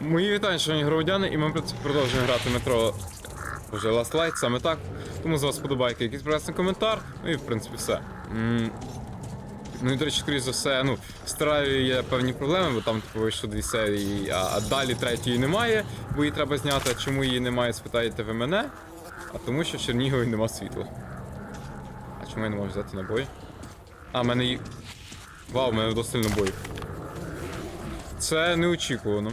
Мої вітання, шановні громадяни, і ми продовжуємо грати метро вже Last Light, саме так. Тому з вас подобайки, якийсь прекрасний коментар, ну і в принципі все. Ну і до речі, скоріш за все, ну, з Терарією є певні проблеми, бо там типу вийшло дві серії, а, далі третьої немає, бо її треба зняти. Чому її немає, спитаєте ви мене? А тому що в Чернігові нема світла. А чому я не можу взяти набої? А, в мене є. Вау, в мене досить набоїв. Це неочікувано.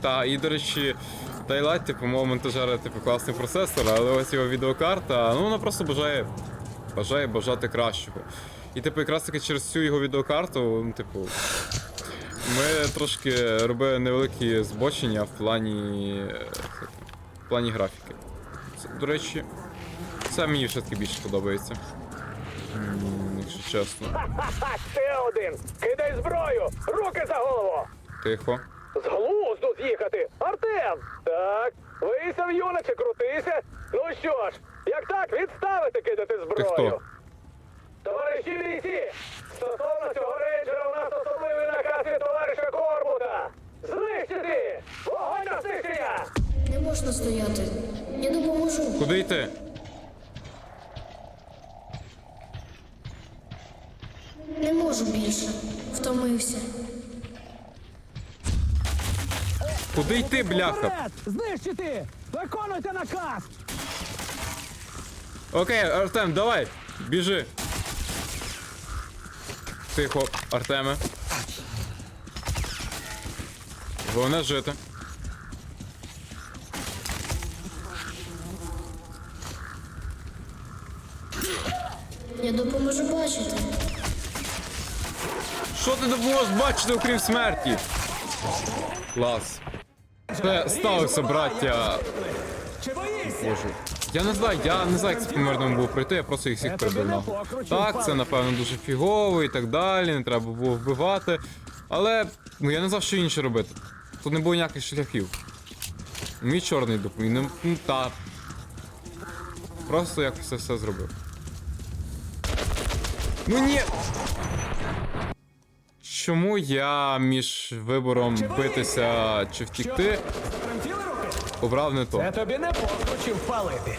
Та, і до речі, Daylight, типу, мого монтажера, типу, класний процесор, але ось його відеокарта, ну вона просто бажає бажає бажати кращого. І типу, якраз таки через цю його відеокарту, ну, типу, ми трошки робили невеликі збочення в плані. В плані графіки. Це, до речі, це мені все-таки більше подобається. Якщо чесно. Ха-ха-ха! ще один! Кидай зброю! Руки за голову! Тихо. З глузду з'їхати! Артем! Так, висав юначе, крутися! Ну що ж, як так, відставити кидати зброю! хто? Товариші бійці! Стосовно цього рейнджера у нас особливий наказ від товариша Корбута! Знищити! Вогонь на знищення! Не можна стояти. Я допоможу. Куди йти? Не можу більше. Втомився. Куди йти, бляха? Вперед! Знищити! Виконуйте наказ! Окей, Артем, давай, біжи. Тихо, Артеме. Головне жити. Я допоможу бачити. Що ти допоможеш бачити, окрім смерті? Клас. Це сталося, браття. Боже. Я не знаю, я не знаю, як це по мирному було пройти, я просто їх всіх прибив. Так, це напевно дуже фігово і так далі, не треба було вбивати. Але ну я не знав, що інше робити. Тут не було ніяких шляхів. Мій чорний допоміг. Ну та. Просто якось це все зробив. Ну ні. Чому я між вибором битися чи втікти обрав не то? Це тобі не покручів палити.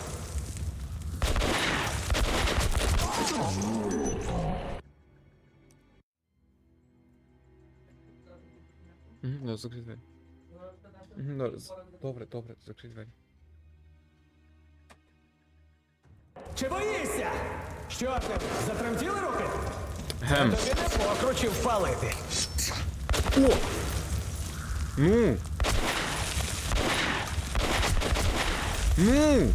Да, закрий двері. Добре, добре, добре, закрий двері. Чи боїшся? Що ти? Затремтіли руки? Гем. Тобі не покручів палити. О! Ну! Ну!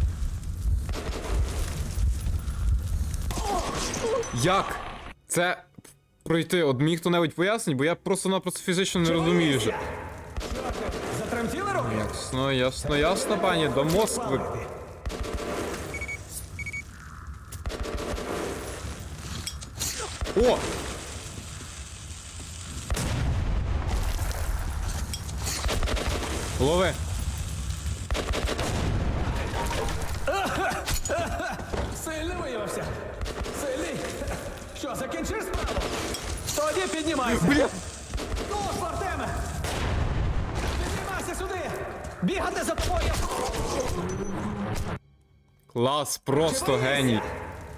Як? Це пройти? От мені хто-небудь пояснить, бо я просто-напросто фізично не розумію вже. Затремтіли руки? Ясно, ясно, ясно, пані, до Москви. О! Лови! Сильний виявився. Сильний. Що, закінчиш справу? Тоді піднімайся. Бля! Ну, Артеме! Піднімайся сюди! Бігати за тобою! Клас, просто геній.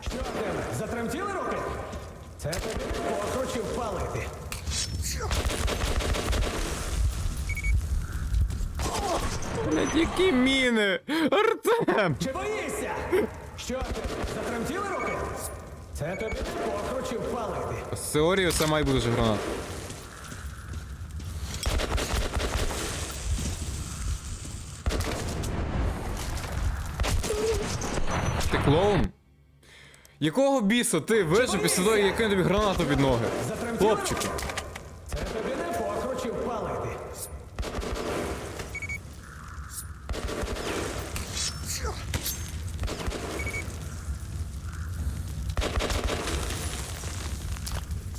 Що? Це тобі покручів палити. Блядь, які міни! Артем! Чи боїшся? Що ти? Затремтіли руки? Це тобі покручів палити. З теорією це має бути вже гранат. Ти клоун? Якого біса ти вижив після того, як я тобі гранату під ноги? Хлопчики. Це тобі не покручів палити.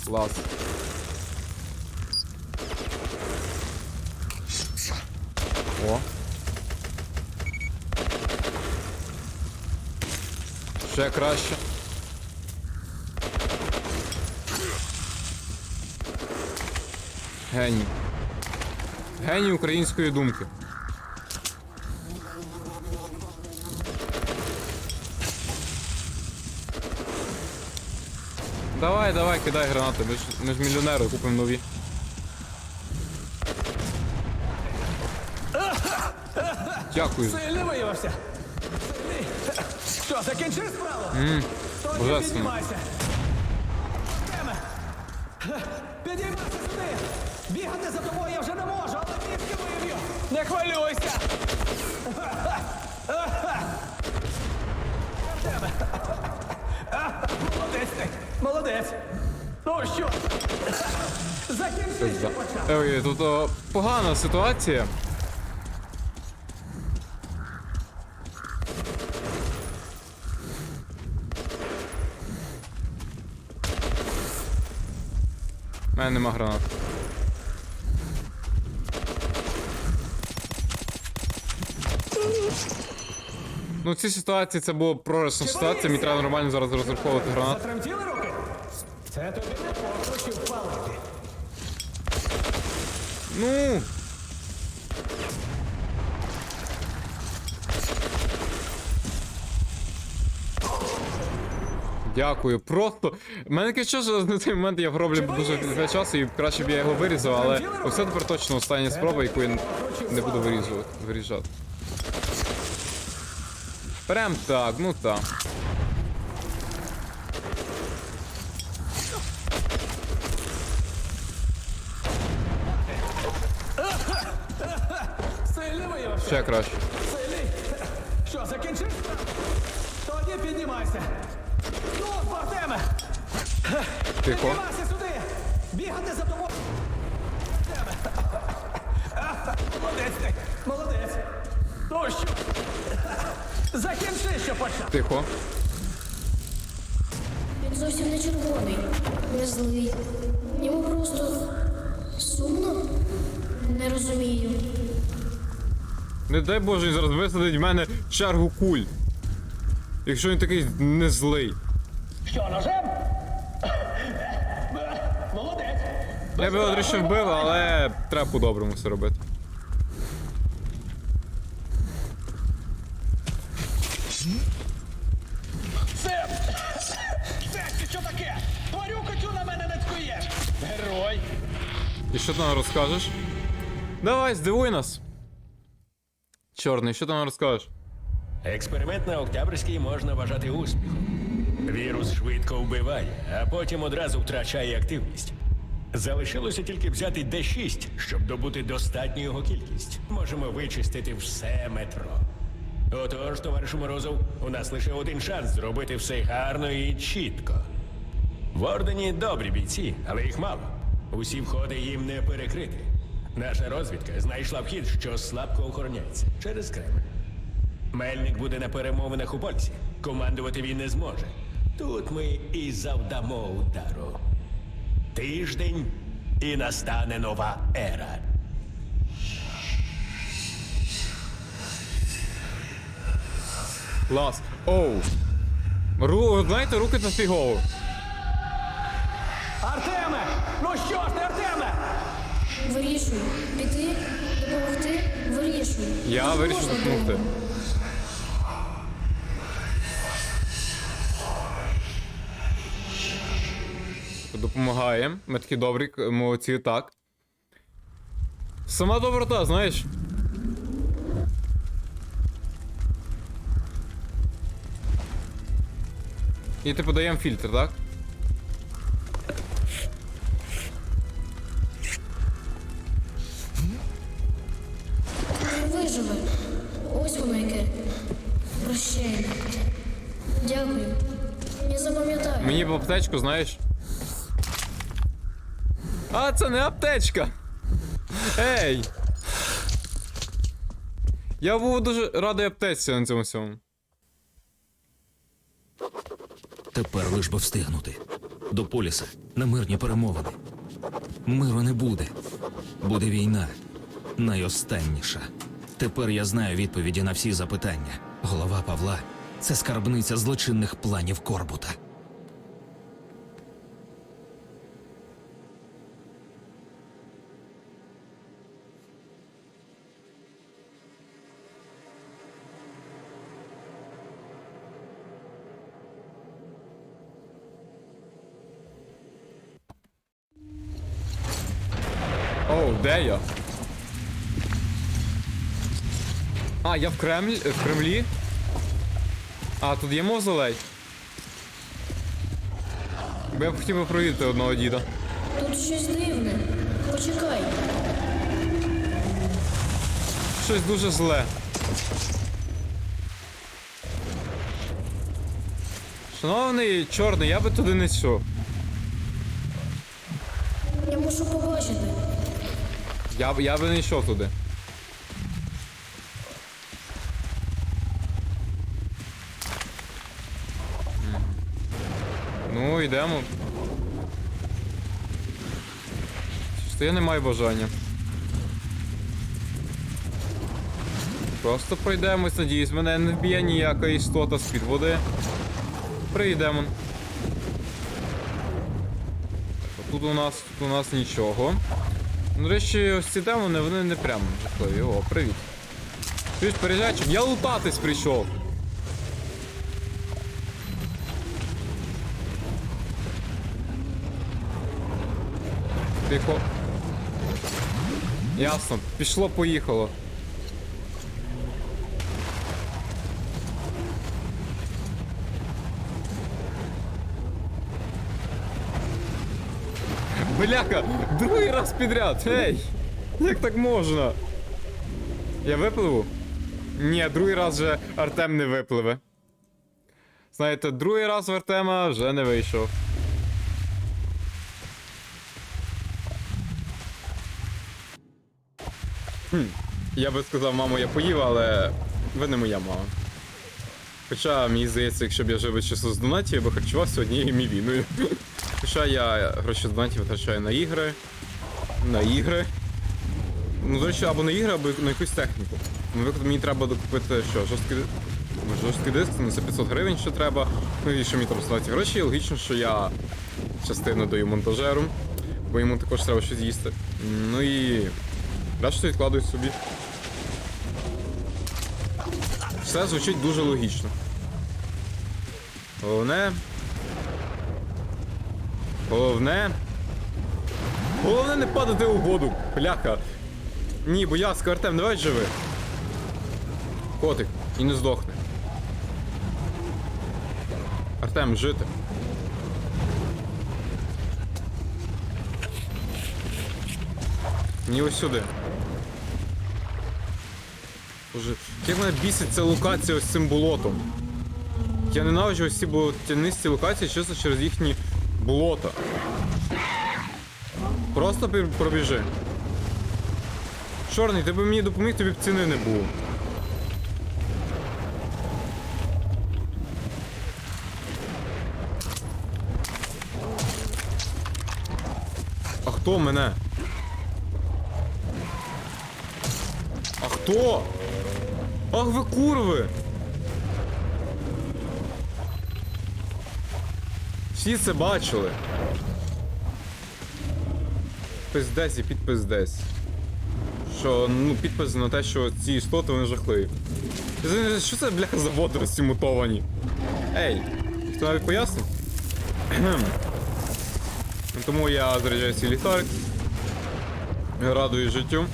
Клас. О. Ще краще. Геній. Геній української думки. Давай, давай, кидай гранати, ми ж, ми ж мільйонери, купимо нові. Дякую. Сильний виявився. Що, закінчив справу? Тоді божественно. Підіймайся сюди! Бігати за тобою я вже не можу, але трішки виб'ю! Не хвилюйся! Молодець ти! Молодець! Ну що? Закінчи, що почав! Ой, тут о, погана ситуація. У мене нема гранат. Ну, в цій ситуації це була програшна ситуація, мені треба нормально зараз розраховувати гранат. Затремтіли руки? Це тобі не. Ну. Дякую. Просто. У мене таке що на цей момент я роблю дуже для часу і краще б я його вирізав, але оце тепер точно остання спроба, яку я не буду вирізувати, виріжати. Прям так, ну так. Ще краще. Сильний. Що, закінчив? Тоді піднімайся. Ну, Артеме! Тихо. Піднімайся сюди! Бігати за тобою! Молодець ти! Молодець! Ну що? Закінчи, що почав! Тихо. Він зовсім не червоний, не злий. Йому просто сумно. Не розумію. Не дай Боже, він зараз висадить в мене чергу куль. Якщо він такий не злий. Що, ножем? Молодець! Я би його вбив, але треба по-доброму все робити. Що ти нам розкажеш? Давай, здивуй нас. Чорний, що ти нам розкажеш? Експеримент на Октябрьській можна вважати успіхом. Вірус швидко вбиває, а потім одразу втрачає активність. Залишилося тільки взяти D6, щоб добути достатню його кількість. Можемо вичистити все метро. Отож, товаришу Морозов, у нас лише один шанс зробити все гарно і чітко. В Ордені добрі бійці, але їх мало. Усі входи їм не перекрити. Наша розвідка знайшла вхід, що слабко охороняється через Кремль. Мельник буде на перемовинах у Польщі. Командувати він не зможе. Тут ми і завдамо удару. Тиждень і настане нова ера. Клас. Оу. Ру, знаєте, руки на фігово. Артеме! Ну що ж ти, Артеме? Вирішуй. Піти, допомогти, вирішуй. Я вирішив допомогти. Допомагаємо. Ми такі добрі, молодці, так. Сама доброта, знаєш. І типу даємо фільтр, так? Аптечку, знаєш. А, це не аптечка. Ей! Я був дуже радий аптечці на цьому всьому. Тепер лиш би встигнути. До поліса на мирні перемовини. Миру не буде. Буде війна. Найостанніша. Тепер я знаю відповіді на всі запитання. Голова Павла це скарбниця злочинних планів Корбута. Де я? А, я в Кремль. в Кремлі. А, тут є мозолей. Бо я б хотів би провідати одного діда. Тут щось дивне. Почекай. Щось дуже зле. Шановний чорний, я би туди не йшов. Я, б- я би не йшов туди. Ну, йдемо. Що я не маю бажання. Просто пройдемось, надіюсь, мене не вб'є ніяка істота з-під води. Прийдемо. Тут у нас тут у нас нічого. Ну, речі, ось ці демони, вони не прям жахливі. О, привіт. Ж переїжджач, я лутатись прийшов. Тихо. Ясно, пішло, поїхало. Бляха, другий раз підряд. Ей! Як так можна? Я випливу? Ні, другий раз вже Артем не випливе. Знаєте, другий раз в Артема вже не вийшов. Хм. Я би сказав, мамо, я поїв, але ви не моя мама. Хоча, мені здається, якщо б я жив часу з донатів, я би харчувався однією мівіною. Хоча я гроші з донатів витрачаю на ігри. На ігри. Ну, до речі, або на ігри, або на якусь техніку. Наприклад, мені треба докупити що, жорсткий, жорсткий диск, ну це 500 гривень, що треба. Ну і що мені там ставити гроші, і логічно, що я частину даю монтажеру, бо йому також треба щось їсти. Ну і. Решта відкладую собі. Все звучить дуже логічно. Головне. Головне. Головне не падати у воду, бляха. Ні, будь ласка, Артем, давай живи. Котик, і не здохне. Артем, жити. Ні, ось сюди. Боже, як мене бісить ця локація ось цим болотом. Я ненавиджу ось ці болотянисті локації чисто через їхні болота. Просто пробіжи. Чорний, ти би мені допоміг, тобі б ціни не було. А хто мене? А хто? Ах ви курви! Всі це бачили. Пиздесь і підпиздесь. Що, ну, підпис на те, що ці істоти вони жахливі. Що це, бляха, за водорості мутовані? Ей, хто навіть пояснив? Тому я заряджаю свій ліхтарик. Радую життю.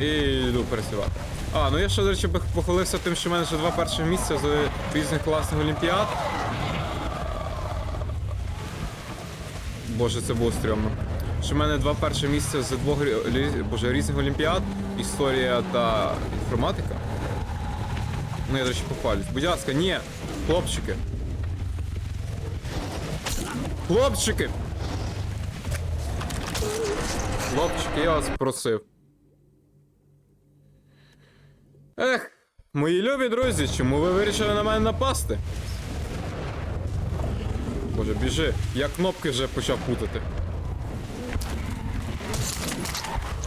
І йду працювати. А, ну я ще, до речі, пох- похвалився тим, що в мене вже два перших місця з різних класних олімпіад. Боже, це було стрьомно. Що в мене два перші місця з двох боже, різних олімпіад, історія та інформатика. Ну, я, до речі, похвалюсь. Будь ласка, ні, хлопчики. Хлопчики! Хлопчики, я вас просив. Ех, мої любі друзі, чому ви вирішили на мене напасти? Боже, біжи, я кнопки вже почав путати.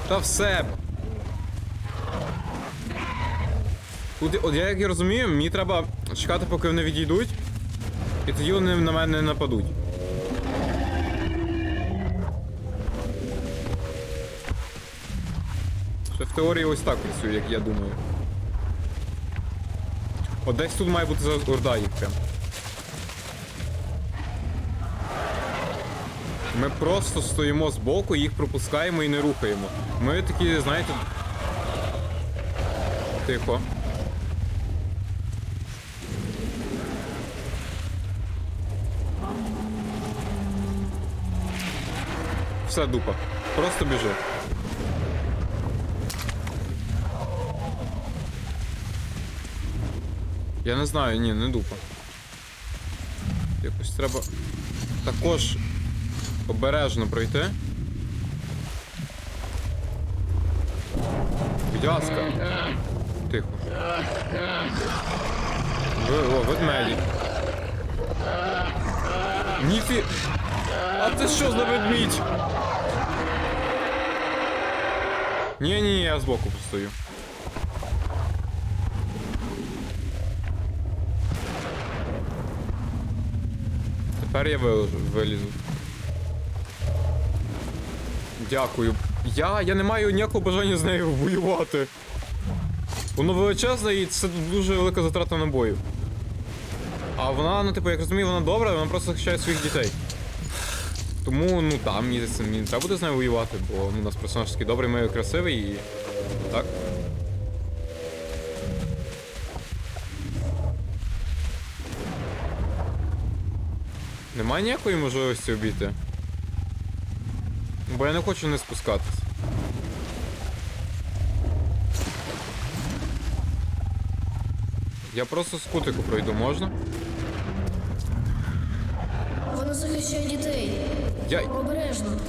Та все. Тут, от я як я розумію, мені треба чекати, поки вони відійдуть, і тоді вони на мене не нападуть. Це в теорії ось так працює, як я думаю. От десь тут має бути орда їх прям. Ми просто стоїмо збоку, їх пропускаємо і не рухаємо. Ми такі, знаєте. Тихо. Все, дупа. Просто біжи. Я не знаю, ні, не дупа. Якось треба також обережно пройти. Будь ласка. Тихо. Ви, о, ведмеді. Ніфі. А це що за ведмідь? Ні, ні, я збоку постою. Тепер я вилізу. Дякую. Я, я не маю ніякого бажання з нею воювати. Воно величезне і це дуже велика затрата набою. А вона, ну типу, як розумію, вона добра, вона просто захищає своїх дітей. Тому, ну там, мені мені не треба буде з нею воювати, бо ну, у нас персонаж такий добрий, милий, красивий і. Так. Немає ніякої можливості обійти. Бо я не хочу не спускатись. Я просто з кутику пройду, можна? Вона захищає дітей. Я. Обережно.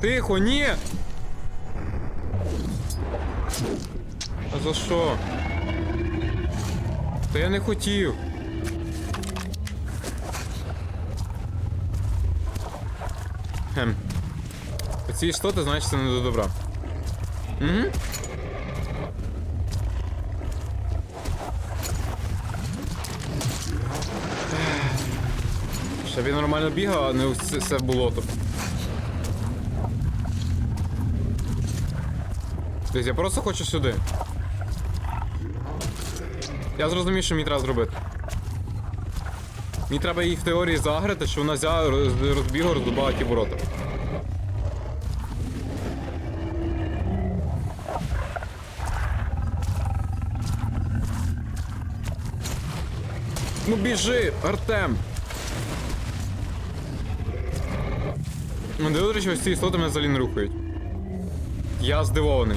Тихо, ні! А за що? Та я не хотів. Хем. Оці істоти, значить, це не до добра. Угу. Щоб він нормально бігав, а не все в болото. Тобто я просто хочу сюди. Я зрозумів, що мені треба зробити. Мені треба її в теорії заграти, що вона взяла, роз- розбігла, роздобала ті ворота. Ну біжи, Артем! Ну, де, до ось ці істоти мене взагалі не рухають. Я здивований.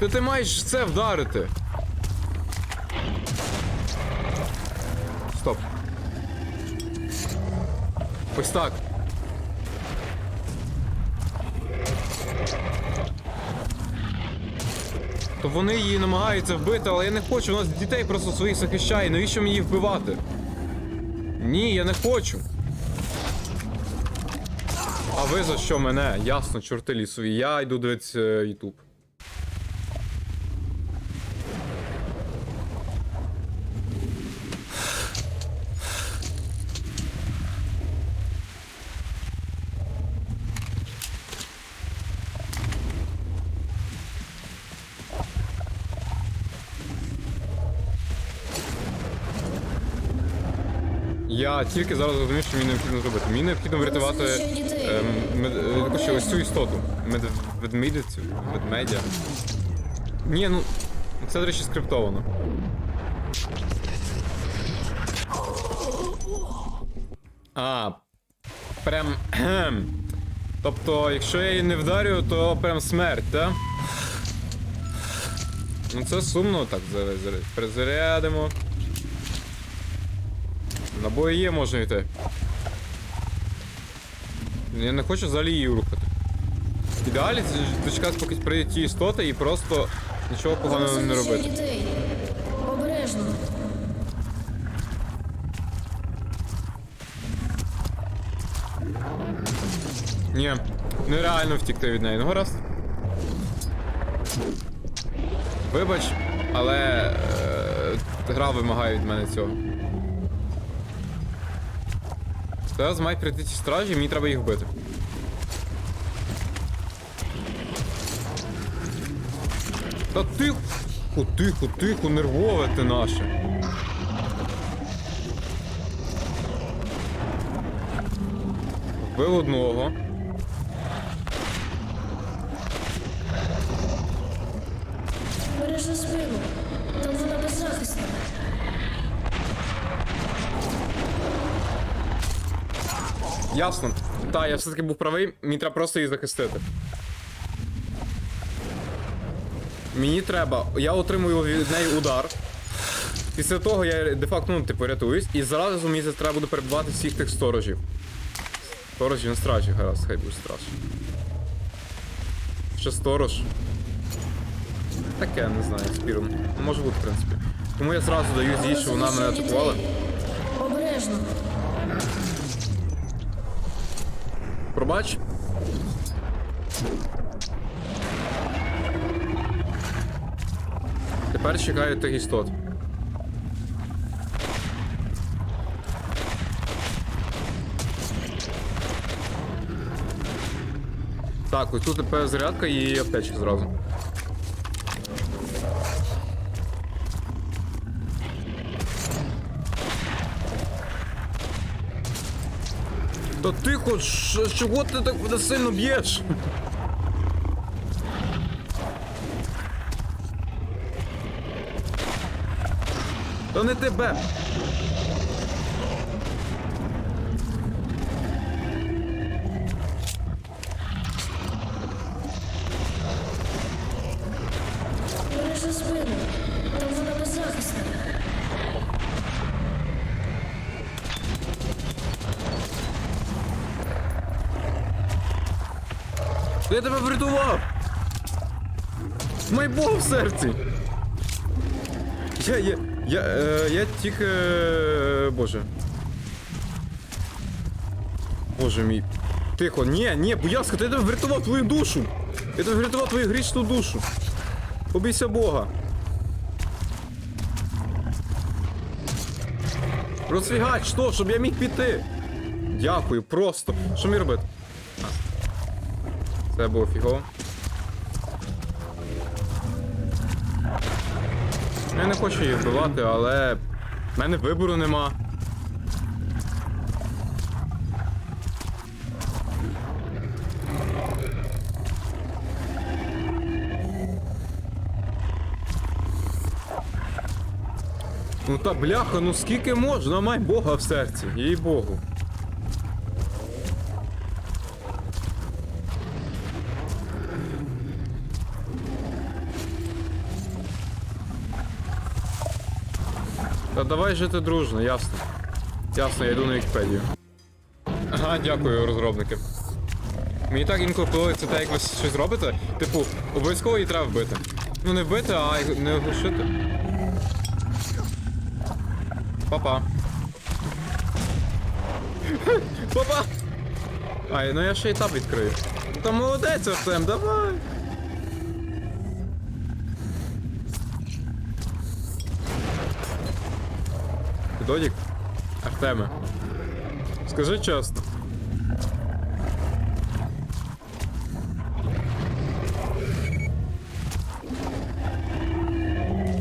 Та ти маєш це вдарити. Стоп. Ось так. То вони її намагаються вбити, але я не хочу, у нас дітей просто своїх захищає. Навіщо мені її вбивати? Ні, я не хочу. А ви за що мене? Ясно, чорти лісові. Я йду дивитися Ютуб. Я тільки зараз розумію, що мені необхідно зробити. Мені необхідно врятувати ем, мед, е, якусь ось цю істоту. Мед, ведмідицю, ведмедя. Ні, ну. Це, до речі, скриптовано. А. Прям. Тобто, якщо я її не вдарю, то прям смерть, так? Ну це сумно так зараз перезарядимо. Набої є, можна йти. Я не хочу взагалі її рухати. Ідеалі дочекати, поки прийдуть ті істоти і просто нічого поганого не робити. Обережно. Ні, нереально втікти від неї. Ну гаразд. Вибач, але е, гра вимагає від мене цього. Зараз мають прийти ці стражі, мені треба їх вбити. Та тихо, тихо, тихо, нервове ти наше. Вбив одного. Ясно. Та, я все-таки був правий, мені треба просто її захистити. Мені треба. Я отримую від неї удар. Після того я де-факто, ну, типу, рятуюсь, і зразу мені треба буде перебувати всіх тих сторожів. Сторожів, не стражі, гаразд, хай буде страж. Ще сторож. Таке, не знаю, спіром. Може бути, в принципі. Тому я зразу даю з'їй, що вона мене атакувала. Обережно. Пробач. Тепер чекаю тих істот. Так, ось тут тепер зарядка і аптечка зразу. Ш- чого ти так сильно б'єш? Та не тебе. Серці! Я, я, я, е, я тільки... е, Боже. Боже мій. Тихо, ні, ні, будь ласка, ти врятував твою душу! Я тебе врятував твою грішну душу! Побійся Бога! Розфігач, що, щоб я міг піти! Дякую, просто. Що мені робити? Це було фігово. Я не хочу її вбивати, але в мене вибору нема. Ну та бляха, ну скільки можна, май Бога в серці, їй Богу. Давай жити дружно, ясно. Ясно, я йду на Вікіпедію. Ага, дякую, розробники. Мені так інколи подобається те, як ви щось робите. Типу, обов'язково її треба вбити. Ну не вбити, а не оглушити. Папа. Папа! Ай, ну я ще етап відкрию. Та молодець, Артем, давай! Додік? Артеме. Скажи чесно.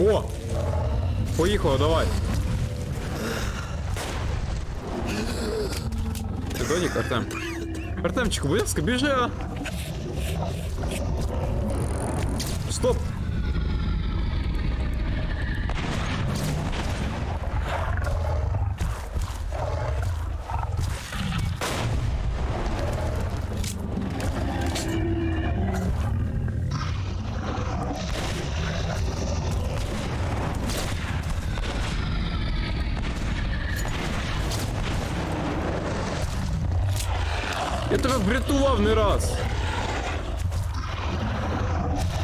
О! Поїхало, давай. Ти Додік, Артем. Артемчику, будь ласка, біжи, а. Врятував не раз.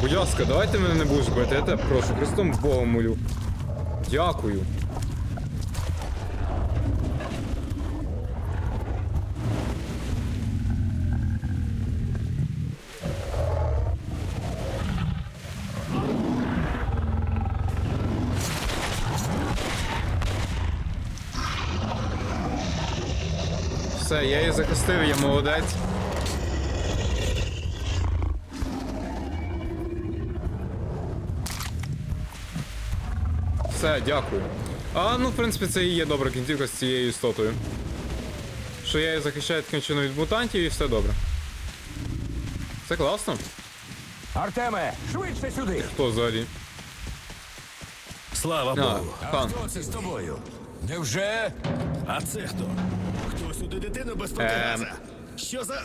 Будь ласка, давайте мене не будеш бити, я тебе прошу, Христом Богом молю. Дякую. Все, я її захистив, я молодець. Все, дякую. А ну, в принципі, це і є добра кінцівка з цією істотою. Що я її захищаю таким чином від мутантів і все добре. Це класно. Артеме, швидше сюди! Хто взагалі? Слава А, Богу. хан. Хто це з тобою? Невже? А це хто? Хто сюди дитину без Ем. протираза? Що за.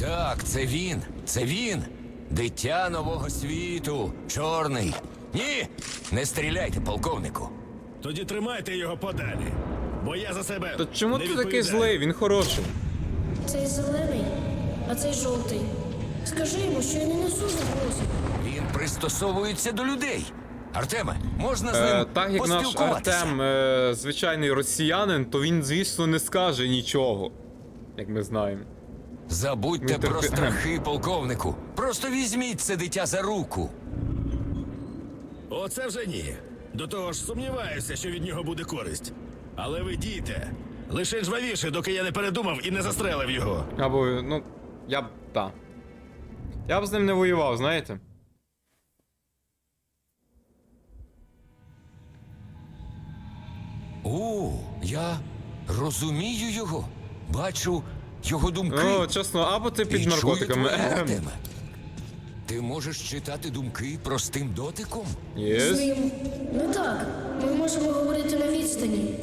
Так, це він. Це він. Дитя нового світу. Чорний. Ні! Не стріляйте, полковнику. Тоді тримайте його подалі. Бо я за себе. Та чому не ти такий злий? Він хороший. Цей зелений, а цей жовтий. Скажи йому, що я не несу загрози. Він пристосовується до людей. Артеме, можна з ним Е, так як наш? Артем е, звичайний росіянин, то він, звісно, не скаже нічого. Як ми знаємо. Забудьте Він про терпи- страхи, полковнику. Просто візьміть це дитя за руку. Оце вже ні. До того ж сумніваюся, що від нього буде користь. Але ви дійте. Лише жвавіше, доки я не передумав і не застрелив його. Або, ну, я б. та. Я б з ним не воював, знаєте? О, я розумію його. Бачу його думки. Ну, чесно, або ти І під чую наркотиками. Ти можеш читати думки простим дотиком? З ним не так. Ми можемо говорити на відстані.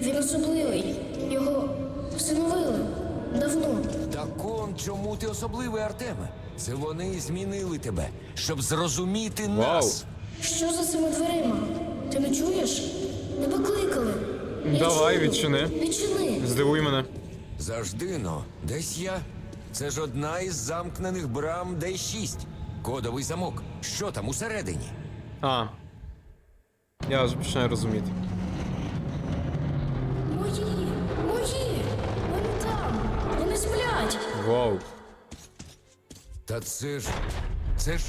Він особливий. Його всиновили давно. Так он чому ти особливий, Артеме? Це вони змінили тебе, щоб зрозуміти нас. Що за цими дверима? Ти не чуєш? Не покликали. Я Давай, чую. відчини. Відчини. Здивуй мене. Завжди но, десь я. Це ж одна із замкнених брам Д6. Кодовий замок. Що там усередині? А. Я вже починаю розуміти. Мої! Мої! Вони там! Вони сплять! Вау. Та це ж. Це ж.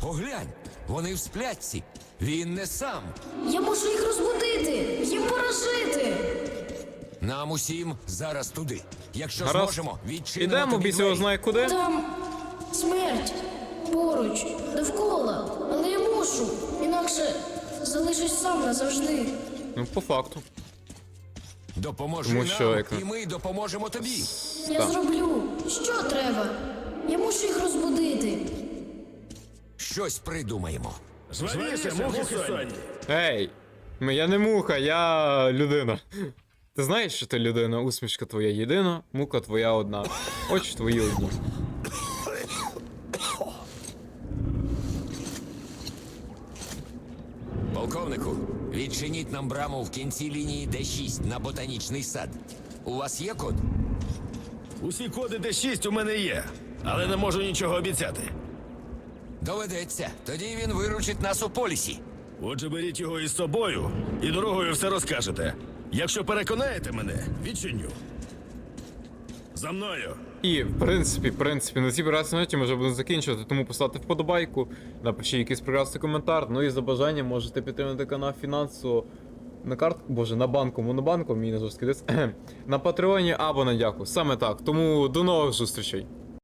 Поглянь! Вони в сплятці. Він не сам. Я можу їх розбудити! Їм поражити. Нам усім зараз туди. Якщо Гаразд. зможемо, відчинимо Ідемо, тобі біс двері. знає куди. Там смерть поруч, довкола. Але я мушу, інакше залишусь сам назавжди. Ну, по факту. Допоможи Тому нам, як- і ми допоможемо тобі. Я Так. зроблю. Що треба? Я мушу їх розбудити. Щось придумаємо. Жвавіше, мухи сонні. Ей! М- Я не муха, я людина. Ти знаєш, що ти людина? Усмішка твоя єдина, мука твоя одна. Очі твої одні. Полковнику, відчиніть нам браму в кінці лінії Д6 на ботанічний сад. У вас є код? Усі коди Д6 у мене є, але не можу нічого обіцяти. Доведеться. Тоді він виручить нас у полісі. Отже, беріть його із собою і дорогою все розкажете. Якщо переконаєте мене, відчиню. За мною. І, в принципі, в принципі, на цій прекрасній ноті ми вже будемо закінчувати, тому поставте вподобайку, напишіть якийсь прекрасний коментар. Ну і за бажанням можете підтримати канал фінансово на картку, боже, на банку, мій на жорсткий диск, на Патреоні або на дяку. Саме так. Тому до нових зустрічей.